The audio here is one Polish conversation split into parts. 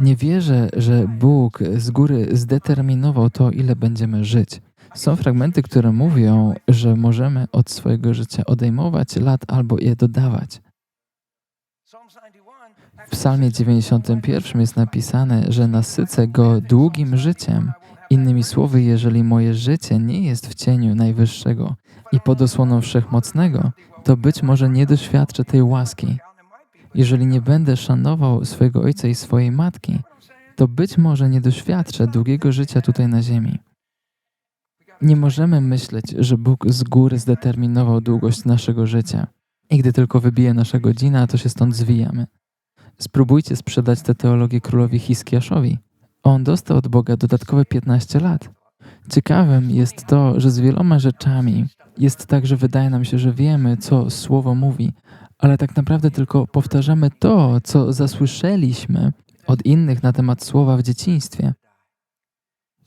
Nie wierzę, że Bóg z góry zdeterminował to, ile będziemy żyć. Są fragmenty, które mówią, że możemy od swojego życia odejmować lat albo je dodawać. W Psalmie 91 jest napisane, że nasycę go długim życiem. Innymi słowy, jeżeli moje życie nie jest w cieniu Najwyższego i pod osłoną Wszechmocnego, to być może nie doświadczę tej łaski. Jeżeli nie będę szanował swojego ojca i swojej matki, to być może nie doświadczę długiego życia tutaj na ziemi. Nie możemy myśleć, że Bóg z góry zdeterminował długość naszego życia. I gdy tylko wybije nasza godzina, to się stąd zwijamy. Spróbujcie sprzedać tę teologię królowi Hiskiaszowi. On dostał od Boga dodatkowe 15 lat. Ciekawym jest to, że z wieloma rzeczami jest tak, że wydaje nam się, że wiemy, co Słowo mówi, ale tak naprawdę tylko powtarzamy to, co zasłyszeliśmy od innych na temat Słowa w dzieciństwie.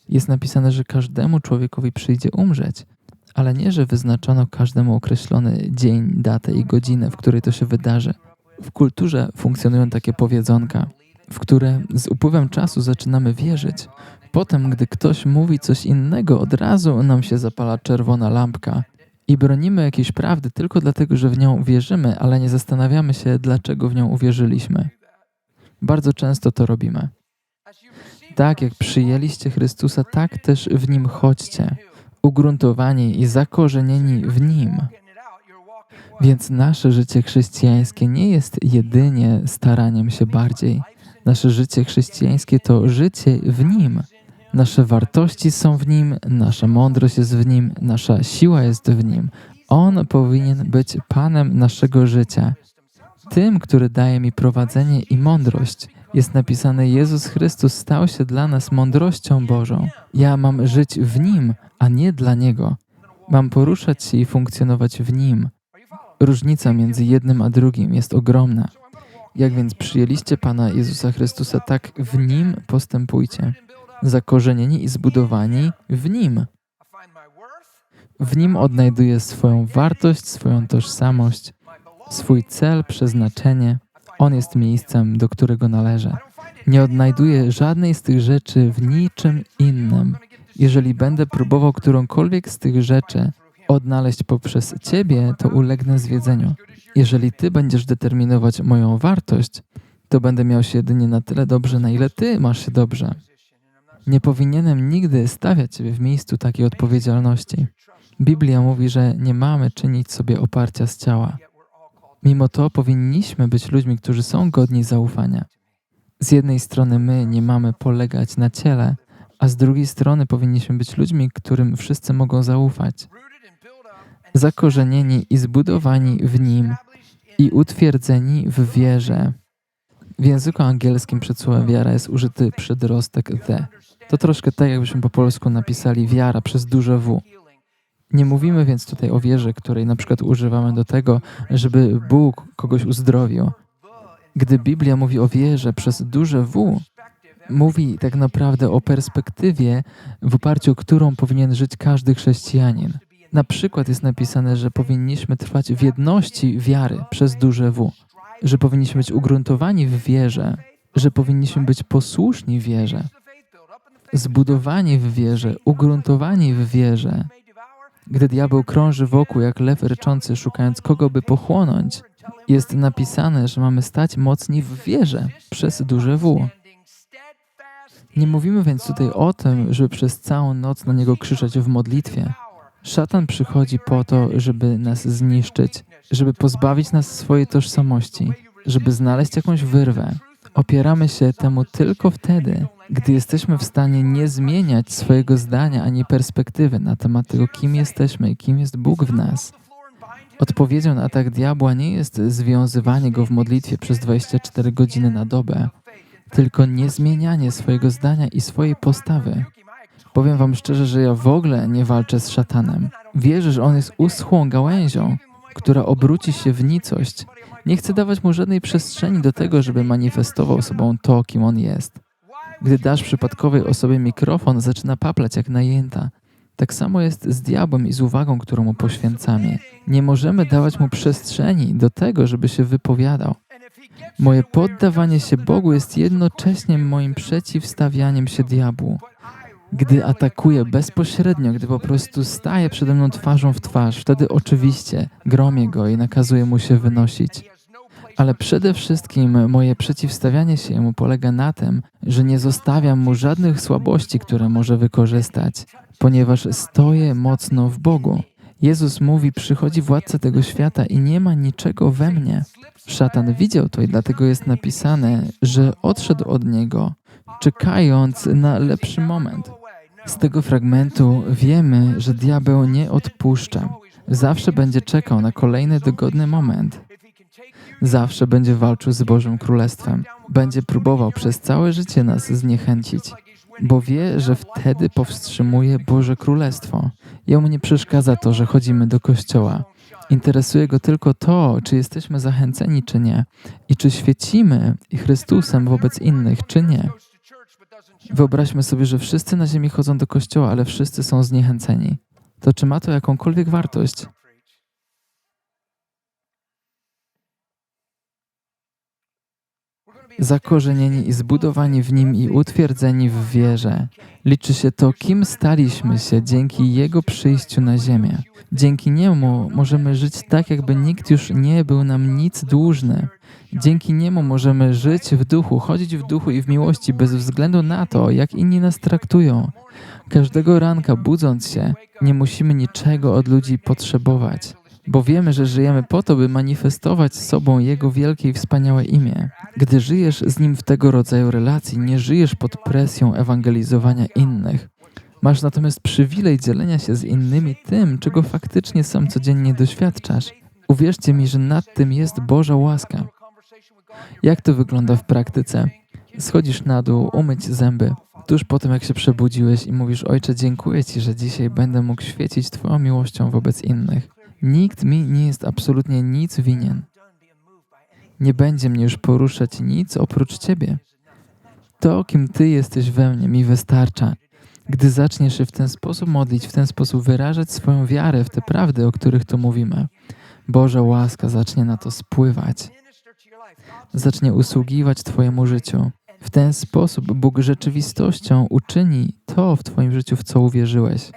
Jest napisane, że każdemu człowiekowi przyjdzie umrzeć, ale nie, że wyznaczono każdemu określony dzień, datę i godzinę, w której to się wydarzy. W kulturze funkcjonują takie powiedzonka, w które z upływem czasu zaczynamy wierzyć. Potem, gdy ktoś mówi coś innego, od razu nam się zapala czerwona lampka i bronimy jakiejś prawdy tylko dlatego, że w nią wierzymy, ale nie zastanawiamy się, dlaczego w nią uwierzyliśmy. Bardzo często to robimy. Tak jak przyjęliście Chrystusa, tak też w Nim chodźcie, ugruntowani i zakorzenieni w Nim. Więc nasze życie chrześcijańskie nie jest jedynie staraniem się bardziej. Nasze życie chrześcijańskie to życie w Nim. Nasze wartości są w Nim, nasza mądrość jest w Nim, nasza siła jest w Nim. On powinien być Panem naszego życia, tym, który daje mi prowadzenie i mądrość. Jest napisane: Jezus Chrystus stał się dla nas mądrością Bożą. Ja mam żyć w Nim, a nie dla Niego. Mam poruszać się i funkcjonować w Nim. Różnica między jednym a drugim jest ogromna. Jak więc przyjęliście Pana Jezusa Chrystusa, tak w Nim postępujcie. Zakorzenieni i zbudowani w Nim. W Nim odnajduję swoją wartość, swoją tożsamość, swój cel, przeznaczenie. On jest miejscem, do którego należę. Nie odnajduję żadnej z tych rzeczy w niczym innym. Jeżeli będę próbował którąkolwiek z tych rzeczy odnaleźć poprzez Ciebie, to ulegnę zwiedzeniu. Jeżeli Ty będziesz determinować moją wartość, to będę miał się jedynie na tyle dobrze, na ile Ty masz się dobrze. Nie powinienem nigdy stawiać Ciebie w miejscu takiej odpowiedzialności. Biblia mówi, że nie mamy czynić sobie oparcia z ciała. Mimo to powinniśmy być ludźmi, którzy są godni zaufania. Z jednej strony my nie mamy polegać na ciele, a z drugiej strony powinniśmy być ludźmi, którym wszyscy mogą zaufać. Zakorzenieni i zbudowani w nim i utwierdzeni w wierze. W języku angielskim przed słowem wiara jest użyty przedrostek the. To troszkę tak, jakbyśmy po polsku napisali wiara przez duże W. Nie mówimy więc tutaj o wierze, której na przykład używamy do tego, żeby Bóg kogoś uzdrowił. Gdy Biblia mówi o wierze przez duże W, mówi tak naprawdę o perspektywie, w oparciu o którą powinien żyć każdy chrześcijanin. Na przykład jest napisane, że powinniśmy trwać w jedności wiary przez duże W, że powinniśmy być ugruntowani w wierze, że powinniśmy być posłuszni wierze, zbudowani w wierze, ugruntowani w wierze, gdy diabeł krąży wokół jak lew ryczący, szukając kogo by pochłonąć, jest napisane, że mamy stać mocni w wierze przez duże W. Nie mówimy więc tutaj o tym, żeby przez całą noc na niego krzyczeć w modlitwie. Szatan przychodzi po to, żeby nas zniszczyć, żeby pozbawić nas swojej tożsamości, żeby znaleźć jakąś wyrwę. Opieramy się temu tylko wtedy, gdy jesteśmy w stanie nie zmieniać swojego zdania ani perspektywy na temat tego, kim jesteśmy i kim jest Bóg w nas. Odpowiedzią na atak diabła nie jest związywanie go w modlitwie przez 24 godziny na dobę, tylko niezmienianie swojego zdania i swojej postawy. Powiem Wam szczerze, że ja w ogóle nie walczę z szatanem. Wierzę, że on jest uschłą gałęzią, która obróci się w nicość. Nie chcę dawać mu żadnej przestrzeni do tego, żeby manifestował sobą to, kim on jest. Gdy dasz przypadkowej osobie mikrofon, zaczyna paplać jak najęta. Tak samo jest z diabłem i z uwagą, którą mu poświęcamy. Nie możemy dawać mu przestrzeni do tego, żeby się wypowiadał. Moje poddawanie się Bogu jest jednocześnie moim przeciwstawianiem się diabłu. Gdy atakuje bezpośrednio, gdy po prostu staje przede mną twarzą w twarz, wtedy oczywiście gromię go i nakazuję mu się wynosić. Ale przede wszystkim moje przeciwstawianie się jemu polega na tym, że nie zostawiam mu żadnych słabości, które może wykorzystać, ponieważ stoję mocno w Bogu. Jezus mówi: Przychodzi władca tego świata i nie ma niczego we mnie. Szatan widział to i dlatego jest napisane, że odszedł od niego, czekając na lepszy moment. Z tego fragmentu wiemy, że diabeł nie odpuszcza. Zawsze będzie czekał na kolejny dogodny moment. Zawsze będzie walczył z Bożym Królestwem. Będzie próbował przez całe życie nas zniechęcić, bo wie, że wtedy powstrzymuje Boże Królestwo. Jemu nie przeszkadza to, że chodzimy do kościoła. Interesuje go tylko to, czy jesteśmy zachęceni, czy nie, i czy świecimy Chrystusem wobec innych, czy nie. Wyobraźmy sobie, że wszyscy na ziemi chodzą do kościoła, ale wszyscy są zniechęceni. To czy ma to jakąkolwiek wartość? zakorzenieni i zbudowani w Nim i utwierdzeni w wierze. Liczy się to, kim staliśmy się dzięki Jego przyjściu na ziemię. Dzięki Niemu możemy żyć tak, jakby nikt już nie był nam nic dłużny. Dzięki Niemu możemy żyć w duchu, chodzić w duchu i w miłości bez względu na to, jak inni nas traktują. Każdego ranka budząc się, nie musimy niczego od ludzi potrzebować bo wiemy, że żyjemy po to, by manifestować sobą Jego wielkie i wspaniałe imię. Gdy żyjesz z Nim w tego rodzaju relacji, nie żyjesz pod presją ewangelizowania innych. Masz natomiast przywilej dzielenia się z innymi tym, czego faktycznie sam codziennie doświadczasz. Uwierzcie mi, że nad tym jest Boża łaska. Jak to wygląda w praktyce? Schodzisz na dół, umyć zęby. Tuż po tym, jak się przebudziłeś i mówisz, Ojcze, dziękuję Ci, że dzisiaj będę mógł świecić Twoją miłością wobec innych. Nikt mi nie jest absolutnie nic winien. Nie będzie mnie już poruszać nic oprócz Ciebie. To, kim Ty jesteś we mnie, mi wystarcza. Gdy zaczniesz się w ten sposób modlić, w ten sposób wyrażać swoją wiarę w te prawdy, o których tu mówimy, Boża łaska zacznie na to spływać. Zacznie usługiwać Twojemu życiu. W ten sposób Bóg rzeczywistością uczyni to w Twoim życiu, w co uwierzyłeś.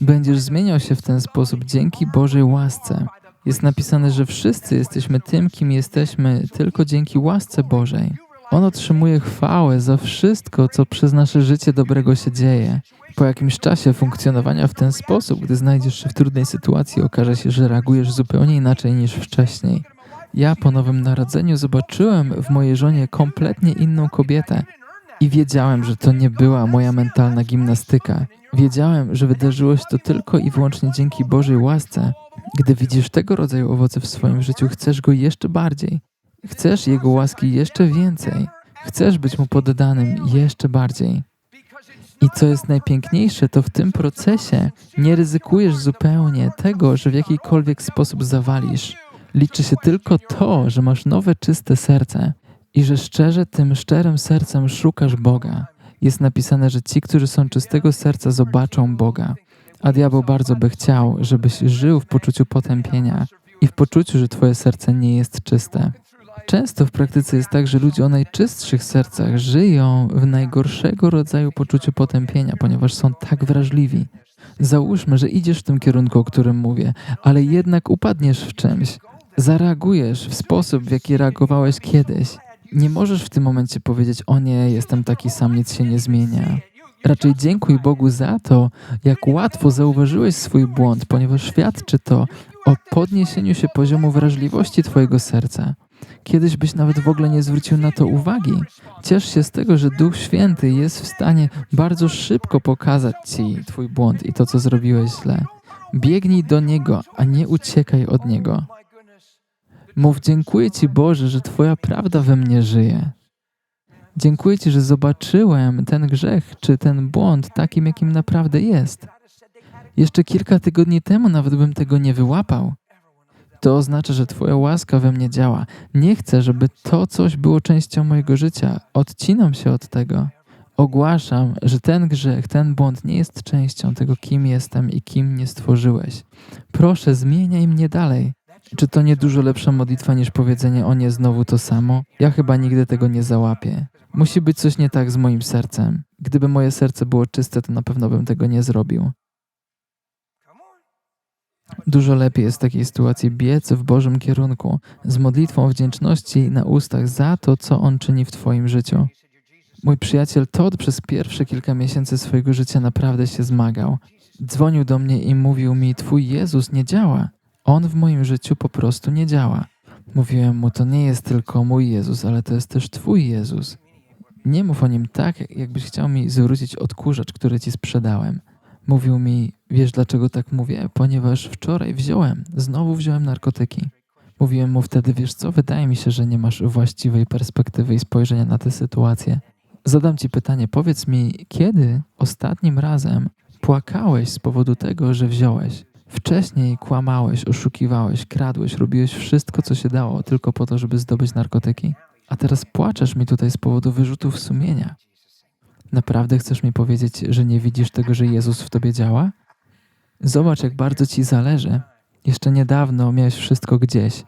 Będziesz zmieniał się w ten sposób dzięki Bożej łasce. Jest napisane, że wszyscy jesteśmy tym, kim jesteśmy, tylko dzięki łasce Bożej. On otrzymuje chwałę za wszystko, co przez nasze życie dobrego się dzieje. Po jakimś czasie funkcjonowania w ten sposób, gdy znajdziesz się w trudnej sytuacji, okaże się, że reagujesz zupełnie inaczej niż wcześniej. Ja po nowym narodzeniu zobaczyłem w mojej żonie kompletnie inną kobietę i wiedziałem, że to nie była moja mentalna gimnastyka. Wiedziałem, że wydarzyło się to tylko i wyłącznie dzięki Bożej łasce. Gdy widzisz tego rodzaju owoce w swoim życiu, chcesz go jeszcze bardziej. Chcesz Jego łaski jeszcze więcej. Chcesz być Mu poddanym jeszcze bardziej. I co jest najpiękniejsze, to w tym procesie nie ryzykujesz zupełnie tego, że w jakikolwiek sposób zawalisz. Liczy się tylko to, że masz nowe, czyste serce i że szczerze tym szczerym sercem szukasz Boga jest napisane, że ci, którzy są czystego serca, zobaczą Boga. A diabeł bardzo by chciał, żebyś żył w poczuciu potępienia i w poczuciu, że Twoje serce nie jest czyste. Często w praktyce jest tak, że ludzie o najczystszych sercach żyją w najgorszego rodzaju poczuciu potępienia, ponieważ są tak wrażliwi. Załóżmy, że idziesz w tym kierunku, o którym mówię, ale jednak upadniesz w czymś. Zareagujesz w sposób, w jaki reagowałeś kiedyś nie możesz w tym momencie powiedzieć: O nie, jestem taki sam, nic się nie zmienia. Raczej dziękuj Bogu za to, jak łatwo zauważyłeś swój błąd, ponieważ świadczy to o podniesieniu się poziomu wrażliwości Twojego serca. Kiedyś byś nawet w ogóle nie zwrócił na to uwagi. Ciesz się z tego, że Duch Święty jest w stanie bardzo szybko pokazać Ci Twój błąd i to, co zrobiłeś źle. Biegnij do Niego, a nie uciekaj od Niego. Mów dziękuję Ci Boże, że Twoja prawda we mnie żyje. Dziękuję Ci, że zobaczyłem ten grzech czy ten błąd takim, jakim naprawdę jest. Jeszcze kilka tygodni temu nawet bym tego nie wyłapał. To oznacza, że Twoja łaska we mnie działa. Nie chcę, żeby to coś było częścią mojego życia. Odcinam się od tego. Ogłaszam, że ten grzech, ten błąd nie jest częścią tego, kim jestem i kim mnie stworzyłeś. Proszę, zmieniaj mnie dalej. Czy to nie dużo lepsza modlitwa niż powiedzenie o nie znowu to samo? Ja chyba nigdy tego nie załapię. Musi być coś nie tak z moim sercem. Gdyby moje serce było czyste, to na pewno bym tego nie zrobił. Dużo lepiej jest w takiej sytuacji biec w Bożym kierunku, z modlitwą wdzięczności na ustach za to, co On czyni w Twoim życiu. Mój przyjaciel Todd przez pierwsze kilka miesięcy swojego życia naprawdę się zmagał. Dzwonił do mnie i mówił mi: Twój Jezus nie działa. On w moim życiu po prostu nie działa. Mówiłem mu: To nie jest tylko mój Jezus, ale to jest też Twój Jezus. Nie mów o nim tak, jakbyś chciał mi zwrócić odkurzacz, który ci sprzedałem. Mówił mi: Wiesz dlaczego tak mówię? Ponieważ wczoraj wziąłem, znowu wziąłem narkotyki. Mówiłem mu wtedy: Wiesz co, wydaje mi się, że nie masz właściwej perspektywy i spojrzenia na tę sytuację. Zadam ci pytanie: powiedz mi, kiedy ostatnim razem płakałeś z powodu tego, że wziąłeś? Wcześniej kłamałeś, oszukiwałeś, kradłeś, robiłeś wszystko, co się dało, tylko po to, żeby zdobyć narkotyki. A teraz płaczesz mi tutaj z powodu wyrzutów sumienia. Naprawdę chcesz mi powiedzieć, że nie widzisz tego, że Jezus w tobie działa? Zobacz, jak bardzo ci zależy. Jeszcze niedawno miałeś wszystko gdzieś.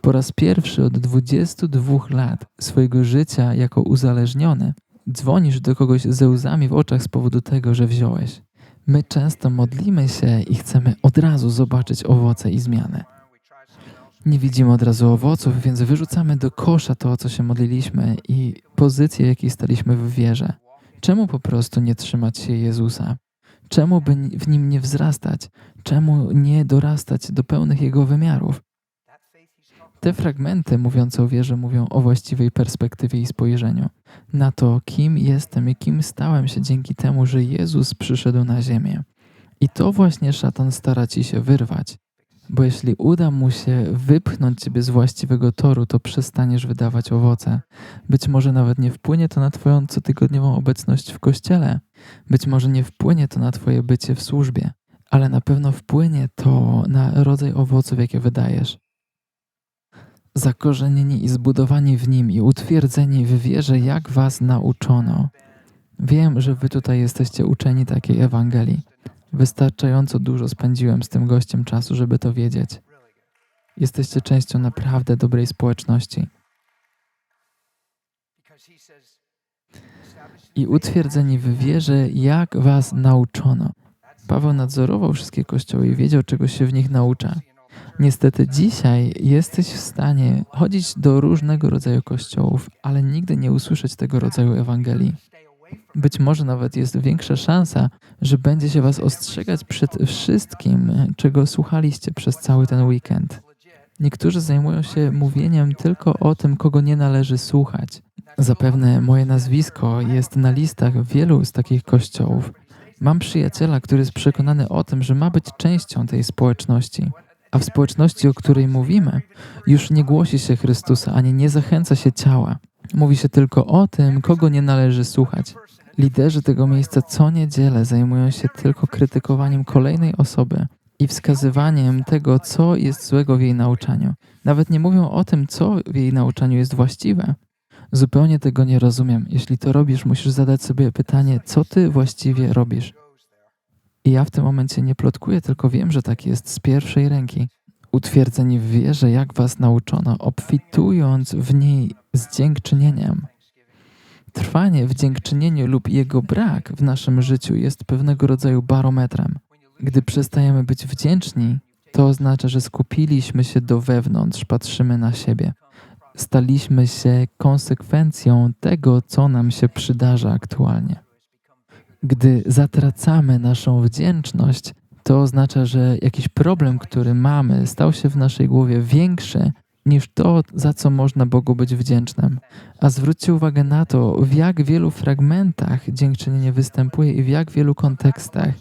Po raz pierwszy od 22 lat swojego życia jako uzależniony dzwonisz do kogoś ze łzami w oczach z powodu tego, że wziąłeś. My często modlimy się i chcemy od razu zobaczyć owoce i zmianę. Nie widzimy od razu owoców, więc wyrzucamy do kosza to, o co się modliliśmy i pozycję, w jakiej staliśmy w wierze. Czemu po prostu nie trzymać się Jezusa? Czemu by w nim nie wzrastać? Czemu nie dorastać do pełnych jego wymiarów? Te fragmenty mówiące o wierze mówią o właściwej perspektywie i spojrzeniu na to, kim jestem i kim stałem się dzięki temu, że Jezus przyszedł na ziemię. I to właśnie szatan stara ci się wyrwać. Bo jeśli uda mu się wypchnąć ciebie z właściwego toru, to przestaniesz wydawać owoce. Być może nawet nie wpłynie to na twoją cotygodniową obecność w kościele. Być może nie wpłynie to na twoje bycie w służbie, ale na pewno wpłynie to na rodzaj owoców, jakie wydajesz. Zakorzenieni i zbudowani w nim i utwierdzeni w wierze, jak was nauczono. Wiem, że wy tutaj jesteście uczeni takiej Ewangelii. Wystarczająco dużo spędziłem z tym gościem czasu, żeby to wiedzieć. Jesteście częścią naprawdę dobrej społeczności. I utwierdzeni w wierze, jak was nauczono. Paweł nadzorował wszystkie kościoły i wiedział, czego się w nich naucza. Niestety dzisiaj jesteś w stanie chodzić do różnego rodzaju kościołów, ale nigdy nie usłyszeć tego rodzaju Ewangelii. Być może nawet jest większa szansa, że będzie się Was ostrzegać przed wszystkim, czego słuchaliście przez cały ten weekend. Niektórzy zajmują się mówieniem tylko o tym, kogo nie należy słuchać. Zapewne moje nazwisko jest na listach wielu z takich kościołów. Mam przyjaciela, który jest przekonany o tym, że ma być częścią tej społeczności. A w społeczności, o której mówimy, już nie głosi się Chrystusa ani nie zachęca się ciała. Mówi się tylko o tym, kogo nie należy słuchać. Liderzy tego miejsca co niedzielę zajmują się tylko krytykowaniem kolejnej osoby i wskazywaniem tego, co jest złego w jej nauczaniu. Nawet nie mówią o tym, co w jej nauczaniu jest właściwe. Zupełnie tego nie rozumiem. Jeśli to robisz, musisz zadać sobie pytanie, co ty właściwie robisz. I ja w tym momencie nie plotkuję, tylko wiem, że tak jest z pierwszej ręki. Utwierdzeni w wierze, jak was nauczono, obfitując w niej z dziękczynieniem. Trwanie w dziękczynieniu lub jego brak w naszym życiu jest pewnego rodzaju barometrem. Gdy przestajemy być wdzięczni, to oznacza, że skupiliśmy się do wewnątrz, patrzymy na siebie. Staliśmy się konsekwencją tego, co nam się przydarza aktualnie. Gdy zatracamy naszą wdzięczność, to oznacza, że jakiś problem, który mamy, stał się w naszej głowie większy niż to, za co można Bogu być wdzięcznym. A zwróćcie uwagę na to, w jak wielu fragmentach dziękczynienie występuje i w jak wielu kontekstach.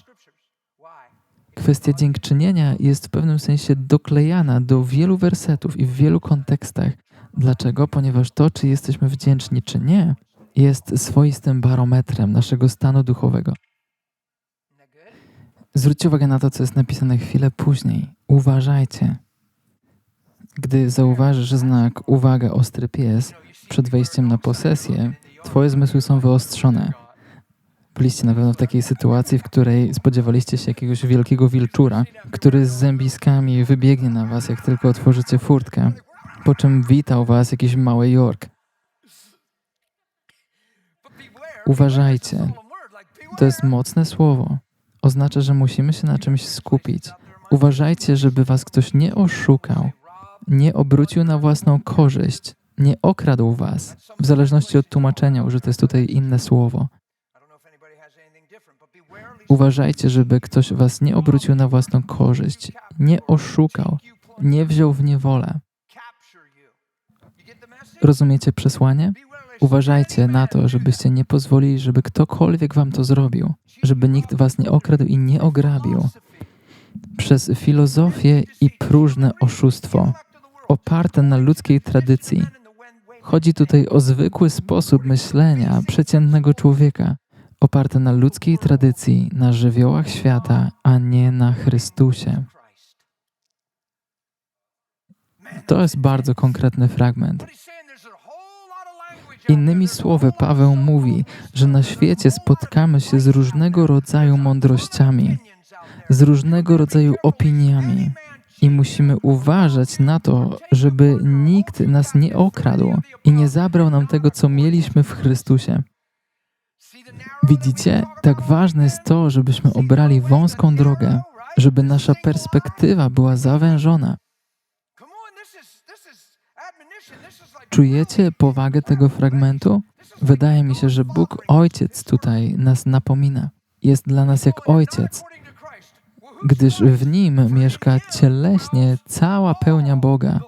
Kwestia dziękczynienia jest w pewnym sensie doklejana do wielu wersetów i w wielu kontekstach. Dlaczego? Ponieważ to, czy jesteśmy wdzięczni, czy nie, jest swoistym barometrem naszego stanu duchowego. Zwróćcie uwagę na to, co jest napisane chwilę później. Uważajcie. Gdy zauważysz znak uwaga, ostry pies przed wejściem na posesję, twoje zmysły są wyostrzone. Byliście na pewno w takiej sytuacji, w której spodziewaliście się jakiegoś wielkiego wilczura, który z zębiskami wybiegnie na was, jak tylko otworzycie furtkę, po czym witał was jakiś mały York. Uważajcie. To jest mocne słowo. Oznacza, że musimy się na czymś skupić. Uważajcie, żeby was ktoś nie oszukał, nie obrócił na własną korzyść, nie okradł was. W zależności od tłumaczenia użyte jest tutaj inne słowo. Uważajcie, żeby ktoś was nie obrócił na własną korzyść, nie oszukał, nie wziął w niewolę. Rozumiecie przesłanie? Uważajcie na to, żebyście nie pozwolili, żeby ktokolwiek wam to zrobił, żeby nikt was nie okradł i nie ograbił przez filozofię i próżne oszustwo, oparte na ludzkiej tradycji. Chodzi tutaj o zwykły sposób myślenia przeciętnego człowieka, oparte na ludzkiej tradycji, na żywiołach świata, a nie na Chrystusie. To jest bardzo konkretny fragment. Innymi słowy, Paweł mówi, że na świecie spotkamy się z różnego rodzaju mądrościami, z różnego rodzaju opiniami i musimy uważać na to, żeby nikt nas nie okradł i nie zabrał nam tego, co mieliśmy w Chrystusie. Widzicie, tak ważne jest to, żebyśmy obrali wąską drogę, żeby nasza perspektywa była zawężona. Czujecie powagę tego fragmentu? Wydaje mi się, że Bóg Ojciec tutaj nas napomina. Jest dla nas jak Ojciec, gdyż w Nim mieszka cieleśnie cała pełnia Boga.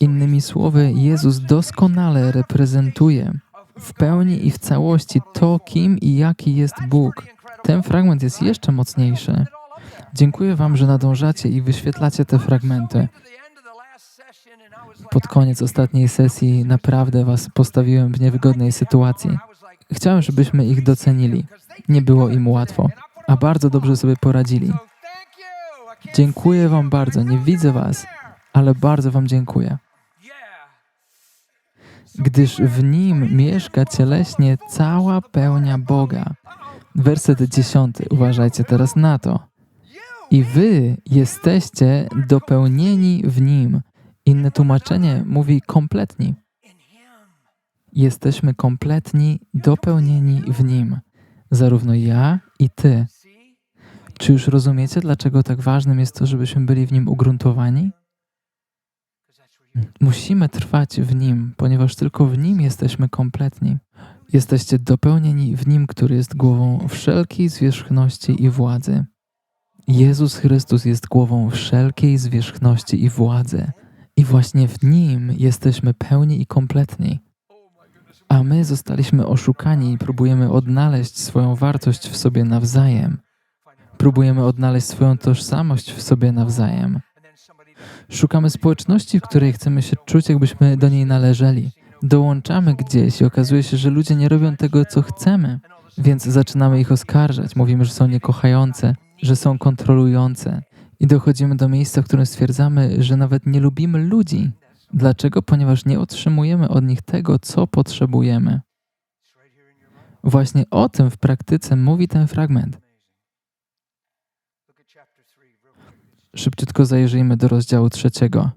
Innymi słowy, Jezus doskonale reprezentuje w pełni i w całości to, kim i jaki jest Bóg. Ten fragment jest jeszcze mocniejszy. Dziękuję Wam, że nadążacie i wyświetlacie te fragmenty. Pod koniec ostatniej sesji naprawdę Was postawiłem w niewygodnej sytuacji. Chciałem, żebyśmy ich docenili. Nie było im łatwo, a bardzo dobrze sobie poradzili. Dziękuję Wam bardzo. Nie widzę Was, ale bardzo Wam dziękuję. Gdyż w nim mieszka cieleśnie cała pełnia Boga. Werset dziesiąty. Uważajcie teraz na to. I wy jesteście dopełnieni w nim. Inne tłumaczenie mówi kompletni. Jesteśmy kompletni, dopełnieni w nim. Zarówno ja i ty. Czy już rozumiecie, dlaczego tak ważnym jest to, żebyśmy byli w nim ugruntowani? Musimy trwać w nim, ponieważ tylko w nim jesteśmy kompletni. Jesteście dopełnieni w nim, który jest głową wszelkiej zwierzchności i władzy. Jezus Chrystus jest głową wszelkiej zwierzchności i władzy. I właśnie w nim jesteśmy pełni i kompletni. A my zostaliśmy oszukani i próbujemy odnaleźć swoją wartość w sobie nawzajem. Próbujemy odnaleźć swoją tożsamość w sobie nawzajem. Szukamy społeczności, w której chcemy się czuć, jakbyśmy do niej należeli. Dołączamy gdzieś i okazuje się, że ludzie nie robią tego, co chcemy, więc zaczynamy ich oskarżać. Mówimy, że są niekochające, że są kontrolujące. I dochodzimy do miejsca, w którym stwierdzamy, że nawet nie lubimy ludzi. Dlaczego? Ponieważ nie otrzymujemy od nich tego, co potrzebujemy. Właśnie o tym w praktyce mówi ten fragment. Szybciutko zajrzyjmy do rozdziału trzeciego.